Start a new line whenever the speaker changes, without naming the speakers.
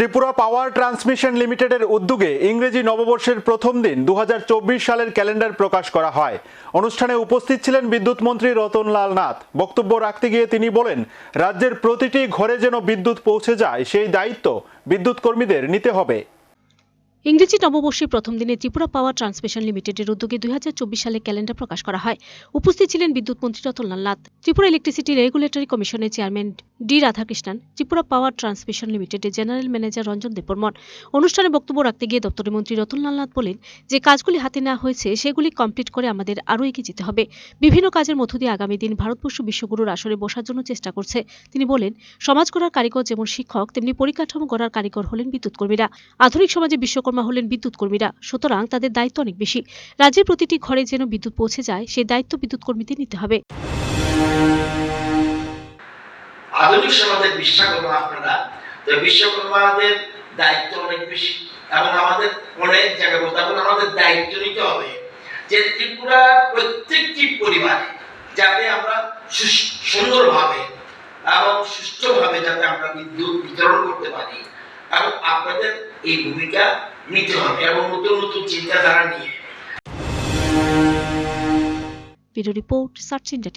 Tripura power transmission লিমিটেডের উদ্যোগে ইংরেজি নববর্ষের প্রথম দিন দু হাজার চব্বিশ সালের ক্যালেন্ডার প্রকাশ করা হয়। অনুষ্ঠানে উপস্থিত ছিলেন বিদ্যুৎ মন্ত্রী রতনলাল নাথ। বক্তব্য রাখতে গিয়ে তিনি বলেন, রাজ্যের প্রতিটি ঘরে যেন বিদ্যুৎ পৌঁছে যায়, সেই দায়িত্ব বিদ্যুৎ কর্মীদের নিতে হবে।
ইংরেজি নববর্ষের প্রথম দিনে ত্রিপুরা পাওয়ার ট্রান্সমিশন লিমিটেডের উদ্যোগে দুই হাজার চব্বিশ সালে ক্যালেন্ডার প্রকাশ করা হয়। উপস্থিত ছিলেন বিদ্যুৎ মন্ত্রী রতনলাল নাথ। ত্রিপুরা ইলেকট্রিসিটি রেগুলেটরি কমিশনের chairman D Radhakrishnan, Tripura power transmission লিমিটেডের জেনারেল ম্যানেজার রঞ্জন দেববর্মন। অনুষ্ঠানে বক্তব্য রাখতে গিয়ে দপ্তরের মন্ত্রী রতনলাল নাথ বলেন, যে কাজগুলি হাতে নেওয়া হয়েছে, সেগুলি কমপ্লিট করে আমাদের আরও এগিয়ে যেতে হবে। বিভিন্ন কাজের মধ্য দিয়ে আগামী দিন ভারতবর্ষ বিশ্বগুরুর আসরে বসার জন্য চেষ্টা করছে। তিনি বলেন, সমাজ গড়ার কারিগর যেমন শিক্ষক, তেমনি পরিকাঠামো গড়ার কারিগর হলেন বিদ্যুৎ কর্মীরা আধুনিক সমাজে বিশ্বকর্মা হলেন বিদ্যুৎ কর্মীরা সুতরাং তাদের দায়িত্ব অনেক বেশি। রাজ্যের প্রতিটি ঘরে যেন বিদ্যুৎ পৌঁছে যায়, সেই দায়িত্ব বিদ্যুৎ কর্মীদের নিতে হবে।
আধুনিক সমাজের বিশ্বকর্মা আপনারা বিশ্বকর্মাদের দায়িত্ব অনেক বেশি। এবং আমাদের অনেক আমাদের দায়িত্ব নিতে হবে যে ত্রিপুরা প্রত্যেকটি পরিবারে যাতে আমরা সুন্দরভাবে এবং যাতে আমরা বিদ্যুৎ বিতরণ করতে পারি। এবং আপনাদের এই ভূমিকা নিতে হবে এবং নতুন নতুন চিন্তাধারা নিয়ে।
Report search India